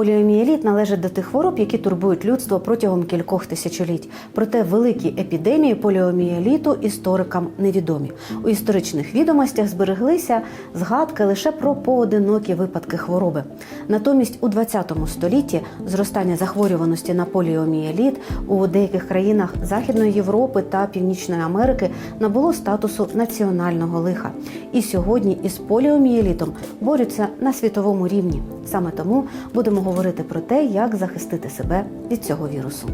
Поліомієліт належить до тих хвороб, які турбують людство протягом кількох тисячоліть. Проте великі епідемії поліомієліту історикам невідомі. У історичних відомостях збереглися згадки лише про поодинокі випадки хвороби. Натомість у 20 столітті зростання захворюваності на поліомієліт у деяких країнах Західної Європи та Північної Америки набуло статусу національного лиха. І сьогодні із поліомієлітом борються на світовому рівні. Саме тому будемо говорити про те, як захистити себе від цього вірусу.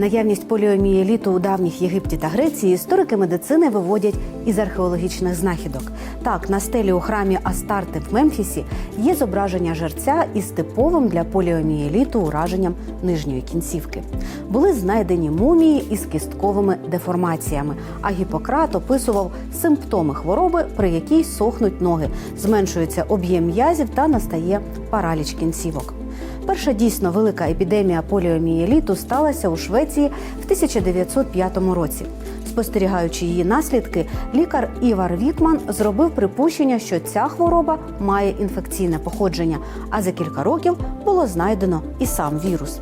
Наявність поліомієліту у давніх Єгипті та Греції історики медицини виводять із археологічних знахідок. Так, на стелі у храмі Астарти в Мемфісі є зображення жерця із типовим для поліомієліту ураженням нижньої кінцівки. Були знайдені мумії із кістковими деформаціями. А Гіппократ описував симптоми хвороби, при якій сохнуть ноги, зменшується об'єм м'язів та настає параліч кінцівок. Перша дійсно велика епідемія поліомієліту сталася у Швеції в 1905 році. Спостерігаючи її наслідки, лікар Івар Вікман зробив припущення, що ця хвороба має інфекційне походження, а за кілька років було знайдено і сам вірус.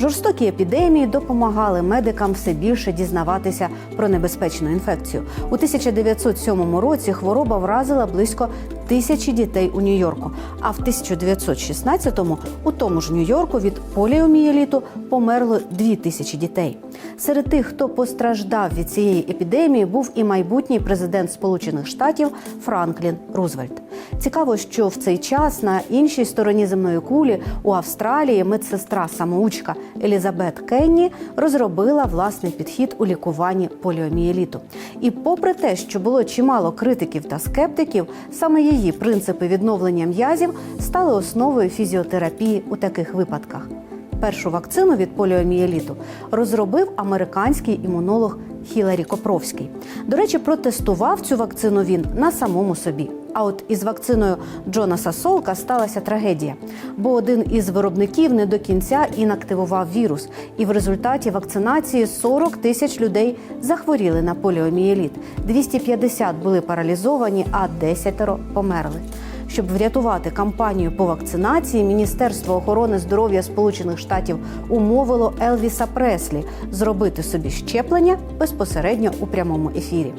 Жорстокі епідемії допомагали медикам все більше дізнаватися про небезпечну інфекцію. У 1907 році хвороба вразила близько тисячі дітей у Нью-Йорку. А в 1916-му у тому ж Нью-Йорку від поліомієліту померло дві тисячі дітей. Серед тих, хто постраждав від цієї епідемії, був і майбутній президент Сполучених Штатів Франклін Рузвельт. Цікаво, що в цей час на іншій стороні земної кулі у Австралії медсестра самоучка Елізабет Кенні розробила власний підхід у лікуванні поліомієліту. І попри те, що було чимало критиків та скептиків, саме її принципи відновлення м'язів стали основою фізіотерапії у таких випадках. Першу вакцину від поліомієліту розробив американський імунолог Хіларі Копровський. До речі, протестував цю вакцину він на самому собі. А от із вакциною Джонаса Солка сталася трагедія, бо один із виробників не до кінця інактивував вірус, і в результаті вакцинації 40 тисяч людей захворіли на поліомієліт. 250 були паралізовані, а 10 померли. Щоб врятувати кампанію по вакцинації, Міністерство охорони здоров'я Сполучених Штатів умовило Елвіса Преслі зробити собі щеплення безпосередньо у прямому ефірі.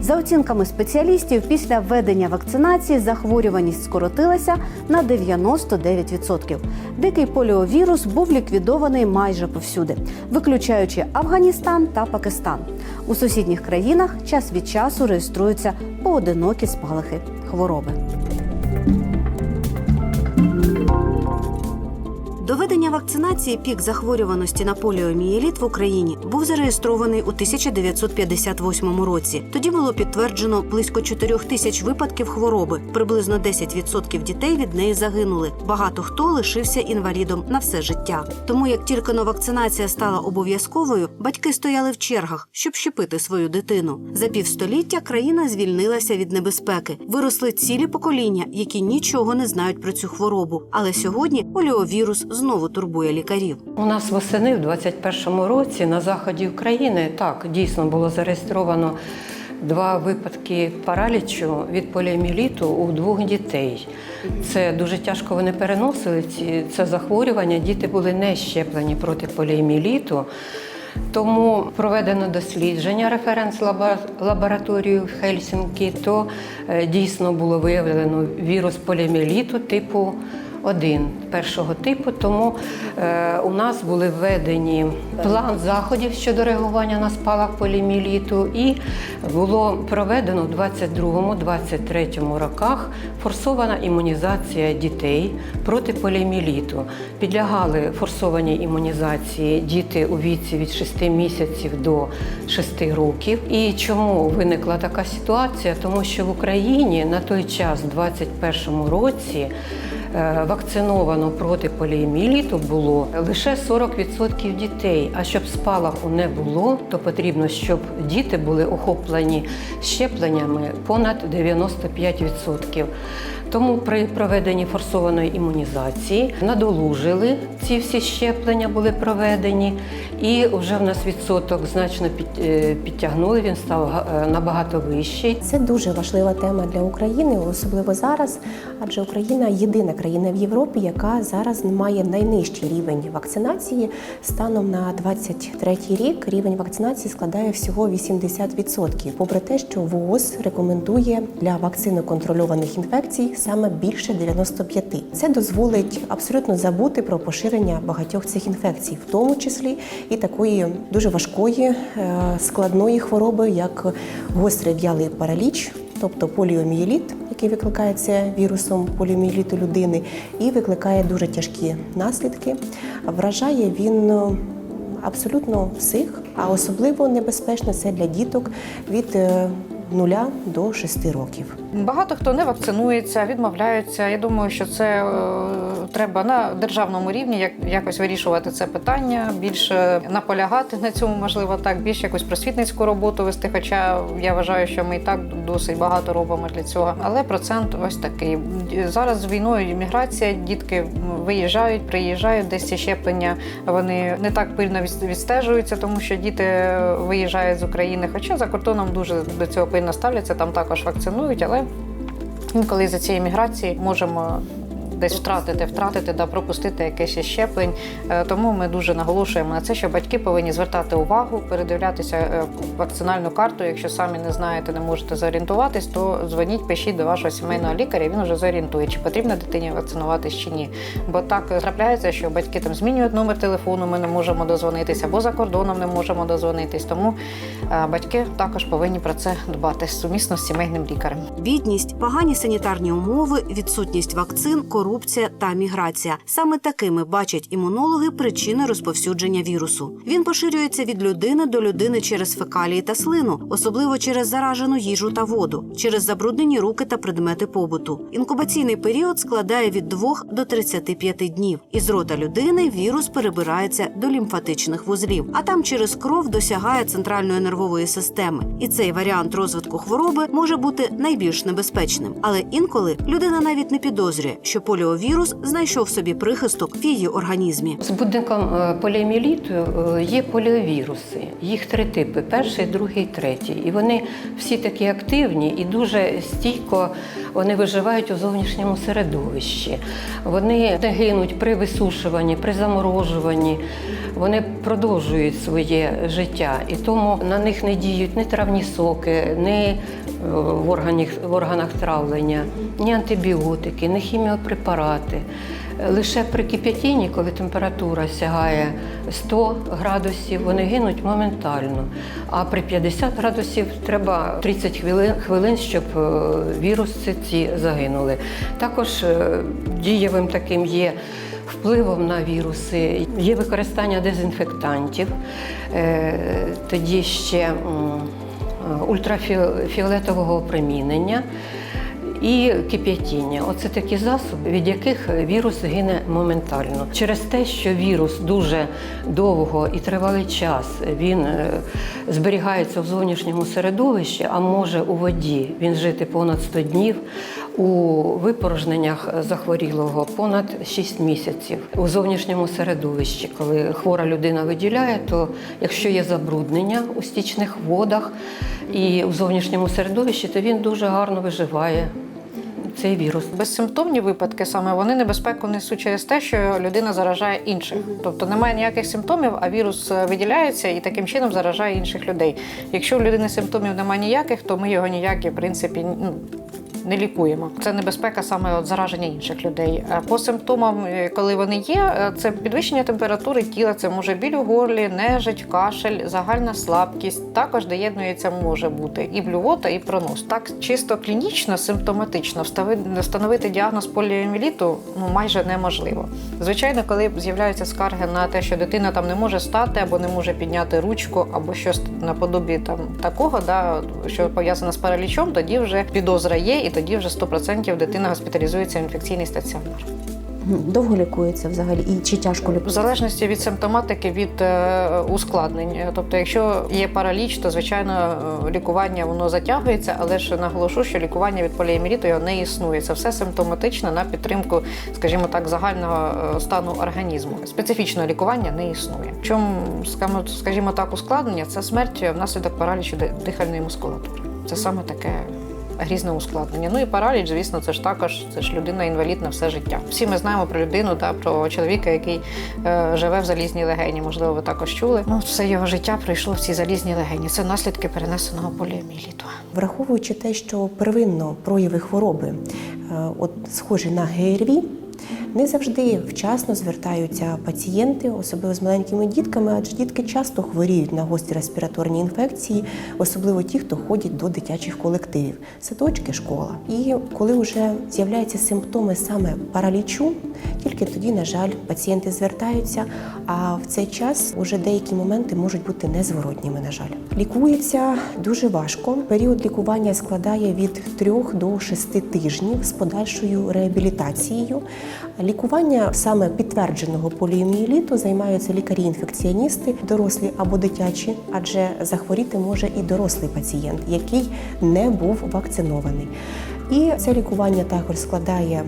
За оцінками спеціалістів, після введення вакцинації захворюваність скоротилася на 99%. Дикий поліовірус був ліквідований майже повсюди, виключаючи Афганістан та Пакистан. У сусідніх країнах час від часу реєструються поодинокі спалахи хвороби. До ведення вакцинації пік захворюваності на поліомієліт в Україні був зареєстрований у 1958 році. Тоді було підтверджено близько 4 тисяч випадків хвороби. Приблизно 10% дітей від неї загинули. Багато хто лишився інвалідом на все життя. Тому як тільки но вакцинація стала обов'язковою, батьки стояли в чергах, щоб щепити свою дитину. За півстоліття країна звільнилася від небезпеки. Виросли цілі покоління, які нічого не знають про цю хворобу. Але сьогодні поліовірус знову турбує лікарів. У нас восени в 21-му році на заході України так дійсно було зареєстровано два випадки паралічу від поліоміеліту у двох дітей. Це дуже тяжко вони переносили це захворювання. Діти були не щеплені проти поліоміеліту. Тому проведено дослідження референс лабораторію в Хельсінкі, то е, дійсно було виявлено вірус поліоміеліту типу 1 першого типу. Тому е, у нас були введені план заходів щодо реагування на спалах поліоміеліту і було проведено в 22-23 роках форсована імунізація дітей проти поліоміеліту. Підлягали форсованій імунізації діти у віці від 6 місяців до 6 років. І чому виникла така ситуація? Тому що в Україні на той час, в 2021 році, вакциновано проти поліоміеліту було лише 40% дітей. А щоб спалаху не було, то потрібно, щоб діти були охоплені щепленнями понад 95%. Тому при проведенні форсованої імунізації надолужили ці всі щеплення були проведені, і вже в нас відсоток значно е, підтягнули. Він став е, набагато вищий. Це дуже важлива тема для України, особливо зараз, адже Україна єдина країна в Європі, яка зараз має найнижчий рівень вакцинації. Станом на 23 рік рівень вакцинації складає всього 80%, попри те, що ВООЗ рекомендує для вакциноконтрольованих інфекцій саме більше 95%. Це дозволить абсолютно забути про поширення багатьох цих інфекцій, в тому числі і такої дуже важкої е, складної хвороби, як гострий в'ялий параліч, тобто поліомієліт, який викликається вірусом поліомієліту людини, і викликає дуже тяжкі наслідки. Вражає він е, абсолютно всіх, а особливо небезпечно це для діток від е, 0 до 6 років. Багато хто не вакцинується, відмовляються. Я думаю, що це е, треба на державному рівні як, якось вирішувати це питання, більше наполягати на цьому, можливо, так, більш якусь просвітницьку роботу вести. Хоча я вважаю, що ми і так досить багато робимо для цього. Але процент ось такий. Зараз з війною міграція, дітки виїжджають, приїжджають, десь ці щеплення вони не так пильно відстежуються, тому що діти виїжджають з України. Хоча за кордоном дуже до цього пильно ставляться, там також вакцинують, але інколи за цієї міграції можемо. Десь втратити, втратити, да, пропустити якесь щеплень. Е, Тому ми дуже наголошуємо на це, що батьки повинні звертати увагу, передивлятися е, вакцинальну карту. Якщо самі не знаєте, не можете зорієнтуватись, то дзвоніть, пишіть до вашого сімейного лікаря. Він вже зорієнтує, чи потрібно дитині вакцинуватись чи ні. Бо так трапляється, що батьки там змінюють номер телефону, ми не можемо дозвонитися, або за кордоном не можемо дозвонитись. Тому е, батьки також повинні про це дбати сумісно з сімейним лікарем. Бідність, погані санітарні умови, відсутність вакцин, корупція та міграція. Саме такими бачать імунологи причини розповсюдження вірусу. Він поширюється від людини до людини через фекалії та слину, особливо через заражену їжу та воду, через забруднені руки та предмети побуту. Інкубаційний період складає від 2 до 35 днів. Із рота людини вірус перебирається до лімфатичних вузлів, а там через кров досягає центральної нервової системи. І цей варіант розвитку хвороби може бути найбільш небезпечним. Але інколи людина навіть не підозрює, що поліовірус знайшов собі прихисток в її організмі. Збудником е, поліоміеліту е, є поліовіруси. Їх три типи: перший, другий, третій. І вони всі такі активні і дуже стійко вони виживають у зовнішньому середовищі. Вони не гинуть при висушуванні, при заморожуванні. Вони продовжують своє життя, і тому на них не діють ні травні соки, ні в, органі, в органах травлення, ні антибіотики, ні хіміопрепарати. Лише при кип'ятінні, коли температура сягає 100 градусів, вони гинуть моментально. А при 50 градусів треба 30 хвилин, щоб е, віруси ці загинули. Також е, дієвим таким є впливом на віруси, є використання дезінфектантів, е, тоді ще ультрафіолетового опромінення і кип'ятіння. Оце такі засоби, від яких вірус гине моментально. Через те, що вірус дуже довго і тривалий час він е, зберігається в зовнішньому середовищі, а може у воді він жити понад 100 днів. У випорожненнях захворілого понад 6 місяців у зовнішньому середовищі, коли хвора людина виділяє, то якщо є забруднення у стічних водах і у зовнішньому середовищі, то він дуже гарно виживає цей вірус. Безсимптомні випадки саме вони небезпеку несуть через те, що людина заражає інших. Тобто немає ніяких симптомів, а вірус е, виділяється і таким чином заражає інших людей. Якщо у людини симптомів немає ніяких, то ми його ніякі, в принципі, ну. Не лікуємо. Це небезпека саме від зараження інших людей. А По симптомам, е, коли вони є, е, це підвищення температури тіла, це може біль у горлі, нежить, кашель, загальна слабкість. Також доєднується може бути і блювота, і пронос. Так чисто клінічно, симптоматично встановити діагноз поліоміеліту ну майже неможливо. Звичайно, коли з'являються скарги на те, що дитина там не може стати або не може підняти ручку, або щось наподобі там такого, да, що пов'язане з паралічом, тоді вже підозра є, і тоді вже 100% дитина госпіталізується в інфекційний стаціонар. Довго лікується взагалі і чи тяжко В залежності від симптоматики, від е, ускладнень. Тобто, якщо є параліч, то звичайно е, лікування воно затягується, але ж наголошу, що лікування від поліоміеліту його не існує. Це все симптоматично на підтримку, скажімо так, загального е, стану організму. Специфічного лікування не існує. В чому скажімо- скажімо так, ускладнення це смерть внаслідок паралічу дихальної мускулатури. Це саме таке. Грізне ускладнення. Ну і параліч, звісно, це ж також це ж людина інвалід на все життя. Всі ми знаємо про людину, та про чоловіка, який е, живе в залізній легені. Можливо, ви також чули. Ну, все його життя пройшло в цій залізній легені. Це наслідки перенесеного поліоміеліту. Враховуючи те, що первинно прояви хвороби е, от, схожі на ГРВІ, не завжди вчасно звертаються пацієнти, особливо з маленькими дітками, адже дітки часто хворіють на гострі респіраторні інфекції, особливо ті, хто ходять до дитячих колективів, садочки, школа. І коли вже з'являються симптоми саме паралічу, тільки тоді, на жаль, пацієнти звертаються. А в цей час уже деякі моменти можуть бути незворотніми. На жаль, лікується дуже важко. Період лікування складає від 3 до 6 тижнів з подальшою реабілітацією. Лікування саме підтвердженого поліомієліту займаються лікарі-інфекціоністи, дорослі або дитячі, адже захворіти може і дорослий пацієнт, який не був вакцинований. І це лікування також складає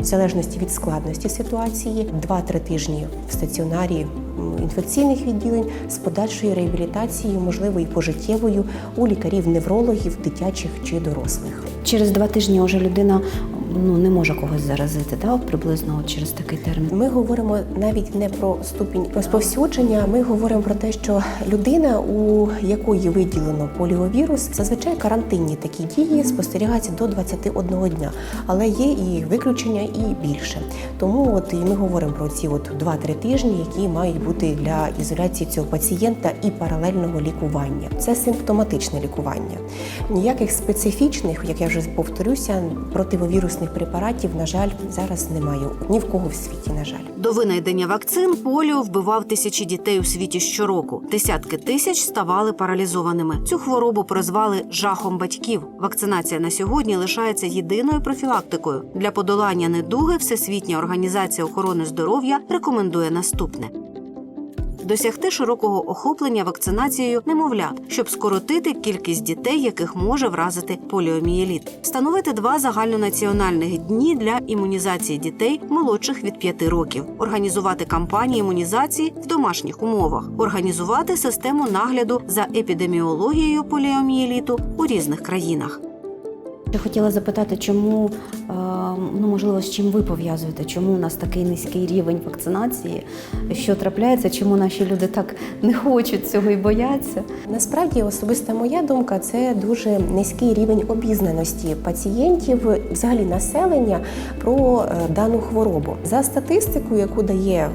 в залежності від складності ситуації 2-3 тижні в стаціонарі інфекційних відділень з подальшою реабілітацією, можливо, і пожиттєвою у лікарів-неврологів, дитячих чи дорослих. Через два тижні вже людина ну не може когось заразити, да? приблизно от через такий термін. Ми говоримо навіть не про ступінь розповсюдження. Ми говоримо про те, що людина, у якої виділено поліовірус, зазвичай карантинні такі дії спостерігаються до 21 дня, але є і виключення, і більше. Тому от і ми говоримо про ці от 2-3 тижні, які мають бути для ізоляції цього пацієнта і паралельного лікування. Це симптоматичне лікування. Ніяких специфічних, як я вже повторюся, противовірусних препаратів, на жаль, зараз немає ні в кого в світі, на жаль. До винайдення вакцин поліо вбивав тисячі дітей у світі щороку. Десятки тисяч ставали паралізованими. Цю хворобу прозвали жахом батьків. Вакцинація на сьогодні лишається єдиною профілактикою для подолання недуги. Всесвітня організація охорони здоров'я рекомендує наступне. Досягти широкого охоплення вакцинацією немовлят, щоб скоротити кількість дітей, яких може вразити поліомієліт, встановити два загальнонаціональних дні для імунізації дітей молодших від 5 років, організувати кампанії імунізації в домашніх умовах, організувати систему нагляду за епідеміологією поліомієліту у різних країнах. Я хотіла запитати, чому е, ну можливо з чим ви пов'язуєте? Чому у нас такий низький рівень вакцинації? Що трапляється? Чому наші люди так не хочуть цього і бояться? Насправді, особиста моя думка, це дуже низький рівень обізнаності пацієнтів, взагалі населення про е, дану хворобу. За статистикою, яку дає е,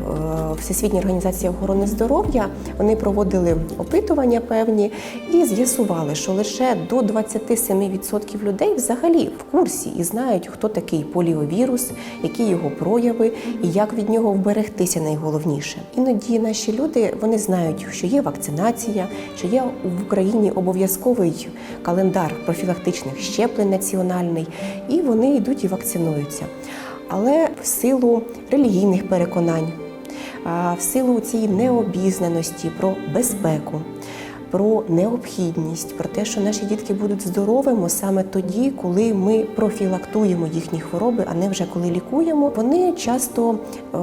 Всесвітня організація охорони здоров'я, вони проводили опитування певні і з'ясували, що лише до 27% людей взагалі в курсі і знають, хто такий поліовірус, які його прояви і як від нього вберегтися найголовніше. Іноді наші люди вони знають, що є вакцинація, що є в Україні обов'язковий календар профілактичних щеплень національний, і вони йдуть і вакцинуються. Але в силу релігійних переконань, в силу цієї необізнаності про безпеку, про необхідність, про те, що наші дітки будуть здоровими саме тоді, коли ми профілактуємо їхні хвороби, а не вже коли лікуємо. Вони часто е,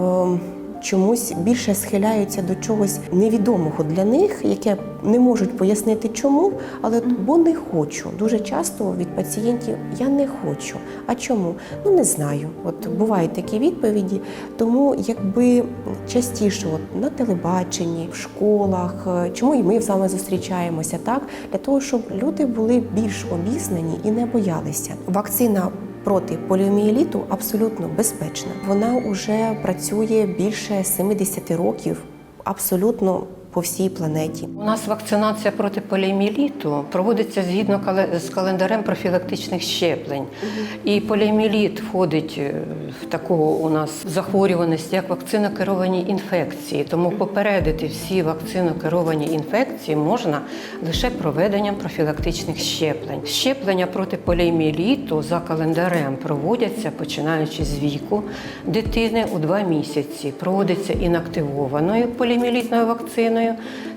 чомусь більше схиляються до чогось невідомого для них, яке не можуть пояснити чому, але бо не хочу. Дуже часто від пацієнтів я не хочу. А чому? Ну не знаю. От бувають такі відповіді. Тому якби частіше от, на телебаченні, в школах, е, чому і ми з вами зустрічаємося, так для того, щоб люди були більш обізнані і не боялися. Вакцина проти поліомієліту абсолютно безпечна. Вона вже працює більше 70 років. Абсолютно по всій планеті. У нас вакцинація проти поліоміеліту проводиться згідно з календарем профілактичних щеплень. І поліоміеліт входить е, в таку у нас захворюваність, як вакцинокеровані інфекції. Тому попередити всі вакцинокеровані інфекції можна лише проведенням профілактичних щеплень. Щеплення проти поліоміеліту за календарем проводяться починаючи з віку дитини у 2 місяці. Проводиться інактивованою поліоміелітною вакциною.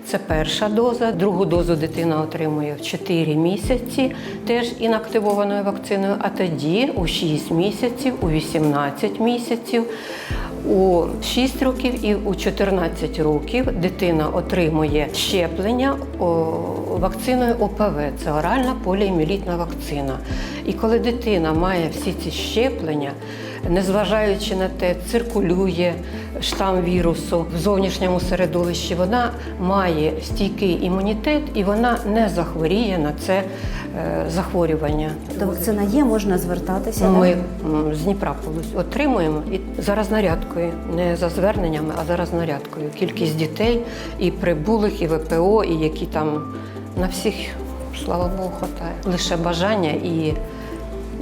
Це перша доза. Другу дозу дитина отримує в 4 місяці, теж інактивованою вакциною. А тоді у 6 місяців, у 18 місяців, у 6 років і у 14 років дитина отримує щеплення вакциною ОПВ. Це оральна поліоміелітна вакцина. І коли дитина має всі ці щеплення, незважаючи на те, циркулює штам вірусу в зовнішньому середовищі, вона має стійкий імунітет і вона не захворіє на це е, захворювання. То вакцина є, можна звертатися. Ми так? з Дніпра отримуємо і зараз нарядкою, не за зверненнями, а зараз нарядкою. Кількість дітей і прибулих, і ВПО, і які там на всіх, слава Богу, хватає. Лише бажання і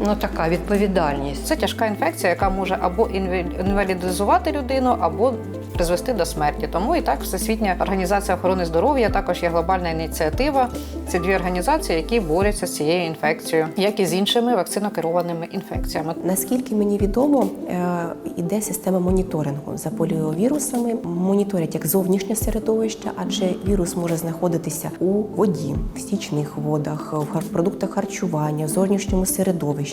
ну, така відповідальність. Це тяжка інфекція, яка може або інвалідизувати людину, або призвести до смерті. Тому і так Всесвітня організація охорони здоров'я також є глобальна ініціатива. Це дві організації, які борються з цією інфекцією, як і з іншими вакцинокерованими інфекціями. Наскільки мені відомо, е, іде система моніторингу за поліовірусами. Моніторять як зовнішнє середовище, адже вірус може знаходитися у воді, в стічних водах, в продуктах харчування, в зовнішньому середовищі.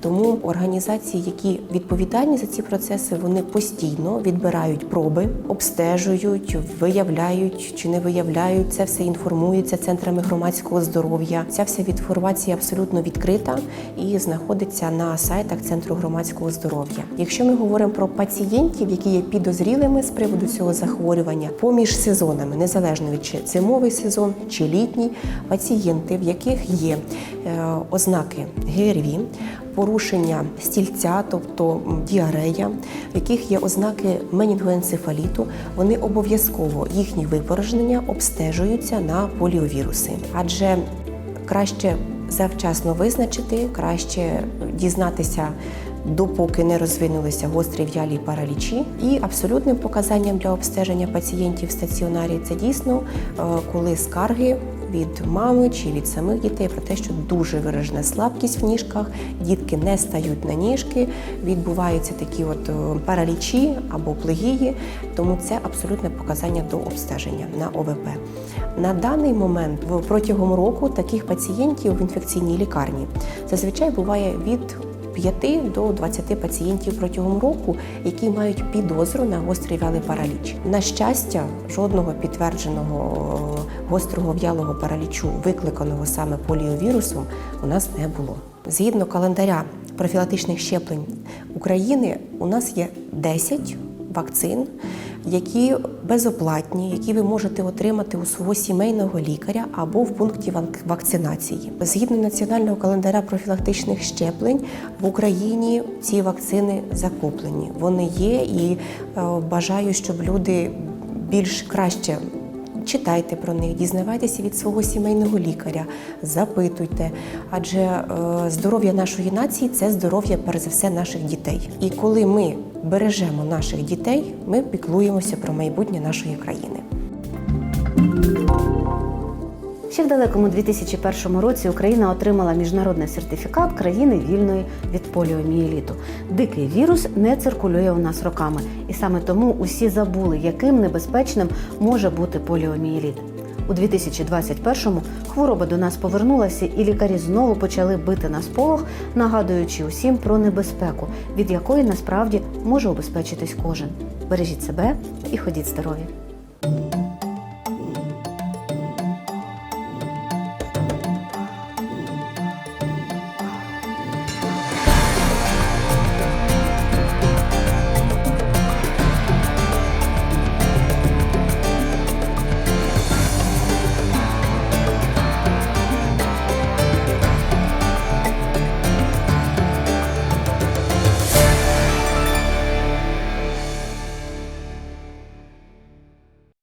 Тому організації, які відповідальні за ці процеси, вони постійно відбирають проби, обстежують, виявляють чи не виявляють. Це все інформується центрами громадського здоров'я. Ця вся інформація абсолютно відкрита і знаходиться на сайтах Центру громадського здоров'я. Якщо ми говоримо про пацієнтів, які є підозрілими з приводу цього захворювання, поміж сезонами, незалежно від чи зимовий сезон чи літній, пацієнти, в яких є ознаки ГРВІ, порушення стільця, тобто діарея, в яких є ознаки менінгоенцефаліту, вони обов'язково їхні випорожнення обстежуються на поліовіруси, адже краще завчасно визначити, краще дізнатися. Допоки не розвинулися гострі в'ялі паралічі, і абсолютним показанням для обстеження пацієнтів в стаціонарі це дійсно е, коли скарги від мами чи від самих дітей про те, що дуже виражена слабкість в ніжках, дітки не стають на ніжки, відбуваються такі от е, паралічі або плегії, тому це абсолютне показання до обстеження на ОВП. На даний момент протягом року таких пацієнтів в інфекційній лікарні зазвичай буває від 5 до 20 пацієнтів протягом року, які мають підозру на гострий вялий параліч. На щастя, жодного підтвердженого е, гострого в'ялого паралічу, викликаного саме поліовірусом, у нас не було. Згідно календаря профілактичних щеплень України, у нас є 10 вакцин, які безоплатні, які ви можете отримати у свого сімейного лікаря або в пункті вак- вакцинації. Згідно національного календаря профілактичних щеплень в Україні ці вакцини закуплені. Вони є і е, бажаю, щоб люди більш краще. Читайте про них, дізнавайтеся від свого сімейного лікаря, запитуйте, адже е, здоров'я нашої нації це здоров'я перш за все наших дітей. І коли ми бережемо наших дітей, ми піклуємося про майбутнє нашої країни. Ще в далекому 2001 році Україна отримала міжнародний сертифікат країни вільної від поліомієліту. Дикий вірус не циркулює у нас роками, і саме тому усі забули, яким небезпечним може бути поліомієліт. У 2021-му хвороба до нас повернулася, і лікарі знову почали бити на сполох, нагадуючи усім про небезпеку, від якої насправді може убезпечитись кожен. Бережіть себе і ходіть здорові!